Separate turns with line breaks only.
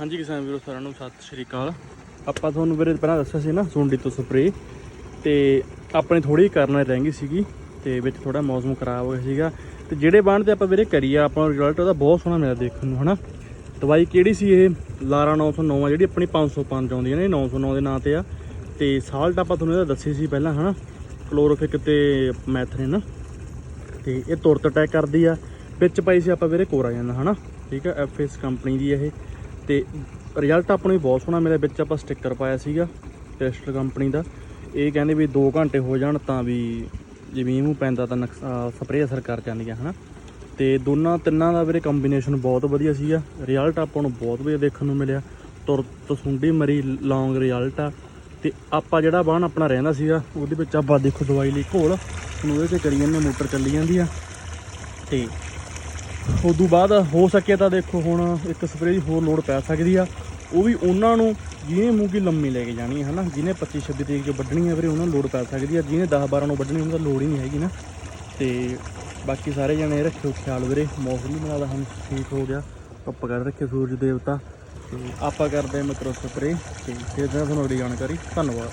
ਹਾਂਜੀ ਕਿਸਾਨ ਵੀਰੋ, ਸਾਰਿਆਂ ਨੂੰ ਸਤਿ ਸ਼੍ਰੀ ਅਕਾਲ। ਆਪਾਂ ਤੁਹਾਨੂੰ ਵੀਰੇ ਪਹਿਲਾਂ ਦੱਸਿਆ ਸੀ ਨਾ, ਸੁੰਡੀ ਤੋਂ ਸਪਰੇ ਤੇ ਆਪਣੇ ਥੋੜੀ ਕਰਨਾ ਰਹਿ ਗਈ ਸੀਗੀ, ਤੇ ਵਿੱਚ ਥੋੜਾ ਮੌਸਮ ਖਰਾਬ ਹੋ ਗਿਆ ਸੀਗਾ। ਤੇ ਜਿਹੜੇ ਬਾਣ ਤੇ ਆਪਾਂ ਵੀਰੇ ਕਰੀ ਆ, ਆਪਾਂ ਨੂੰ ਰਿਜ਼ਲਟ ਉਹਦਾ ਬਹੁਤ ਸੋਹਣਾ ਮਿਲਿਆ ਦੇਖਣ ਨੂੰ, ਹਨਾ? ਦਵਾਈ ਕਿਹੜੀ ਸੀ ਇਹ? ਲਾਰਾ 909 ਆ, ਜਿਹੜੀ ਆਪਣੀ 505 ਆਉਂਦੀ ਹੈ ਨੇ 909 ਦੇ ਨਾਂ ਤੇ ਆ। ਤੇ ਸਾਲਟ ਆਪਾਂ ਤੁਹਾਨੂੰ ਇਹਦਾ ਦੱਸੀ ਸੀ ਪਹਿਲਾਂ, ਹਨਾ? ਕਲੋਰੋਫਿਕ ਤੇ ਮੈਥਰਿਨ ਤੇ ਇਹ ਤੁਰਤ ਅਟੈਕ ਕਰਦੀ ਆ। ਵਿੱਚ ਪਾਈ ਸੀ ਆਪਾਂ ਵੀਰੇ ਕੋਰਾ ਜਾਂਦਾ ਹਨਾ? ਠੀਕ ਆ ਐਫਐਸ ਕੰਪਨੀ ਦੀ ਇਹ। ਤੇ ਰਿਜ਼ਲਟ ਆਪਾਂ ਨੂੰ ਬਹੁਤ ਸੋਹਣਾ ਮਿਲਿਆ, ਵਿੱਚ ਆਪਾਂ ਸਟicker ਪਾਇਆ ਸੀਗਾ ਟੈਸਟਰ ਕੰਪਨੀ ਦਾ। ਇਹ ਕਹਿੰਦੇ ਵੀ 2 ਘੰਟੇ ਹੋ ਜਾਣ ਤਾਂ ਵੀ ਜੇ ਮੀਂਹ ਮੂੰਹ ਪੈਂਦਾ ਤਾਂ ਸਪਰੇਅ ਅਸਰ ਕਰ ਜਾਂਦੀਆਂ, ਹਨਾ। ਤੇ ਦੋਨਾਂ ਤਿੰਨਾਂ ਦਾ ਵੀਰੇ ਕੰਬੀਨੇਸ਼ਨ ਬਹੁਤ ਵਧੀਆ ਸੀਗਾ। ਰਿਜ਼ਲਟ ਆਪਾਂ ਨੂੰ ਬਹੁਤ ਵਧੀਆ ਦੇਖਣ ਨੂੰ ਮਿਲਿਆ। ਤੁਰਤ ਸੁੰਡੀ ਮਰੀ ਲੌਂਗ ਰਿਜ਼ਲਟ ਆ। ਤੇ ਆਪਾਂ ਜਿਹੜਾ ਬਾਣ ਆਪਣਾ ਰਹਿੰਦਾ ਸੀਗਾ, ਉਹਦੇ ਵਿੱਚ ਆਪਾਂ ਦੇਖੋ ਦਵਾਈ ਲਈ ਘੋਲ। ਹੁਣ ਉਹਦੇ ਤੇ ਕਰੀ ਜਾਂਦੇ ਮੋਟਰ ਚੱਲੀ ਜਾਂਦੀ ਆ। ਤੇ ਉਦੋਂ ਬਾਅਦ ਹੋ ਸਕੇ ਤਾਂ ਦੇਖੋ ਹੁਣ ਇੱਕ ਸਪਰੇਅ ਦੀ ਹੋਰ ਲੋਡ ਪੈ ਸਕਦੀ ਆ। ਉਹ ਵੀ ਉਹਨਾਂ ਨੂੰ ਜਿਹਨੇ ਮੂੰਗੀ ਲੰਮੀ ਲੈ ਕੇ ਜਾਣੀ ਹੈ ਹਨਾ, ਜਿਹਨੇ 25 26 ਤਰੀਕ ਚ ਵੱਢਣੀ ਹੈ ਵੀਰੇ, ਉਹਨਾਂ ਨੂੰ ਲੋਡ ਪੈ ਸਕਦੀ ਆ। ਜਿਹਨੇ 10 12 ਨੂੰ ਵੱਢਣੀ, ਉਹਨਾਂ ਦਾ ਲੋਡ ਹੀ ਨਹੀਂ ਹੈਗੀ ਨਾ। ਤੇ ਬਾਕੀ ਸਾਰੇ ਜਣੇ ਰੱਖਿਓ ਖਿਆਲ ਵੀਰੇ, ਮੌਸਮ ਵੀ ਨਾਲ ਹੁਣ ਠੀਕ ਹੋ ਗਿਆ। ਧੁੱਪ ਕਰ ਰੱਖੇ ਸੂਰਜ ਦੇਵਤਾ। ਤੇ ਆਪਾਂ ਕਰਦੇ ਹਾਂ ਮਿੱਤਰੋ ਸਪਰੇਅ ਤੇ ਫਿਰ ਤੁਹਾਨੂੰ ਅਗਲੀ ਜਾਣਕਾਰੀ। ਧੰਨਵਾਦ।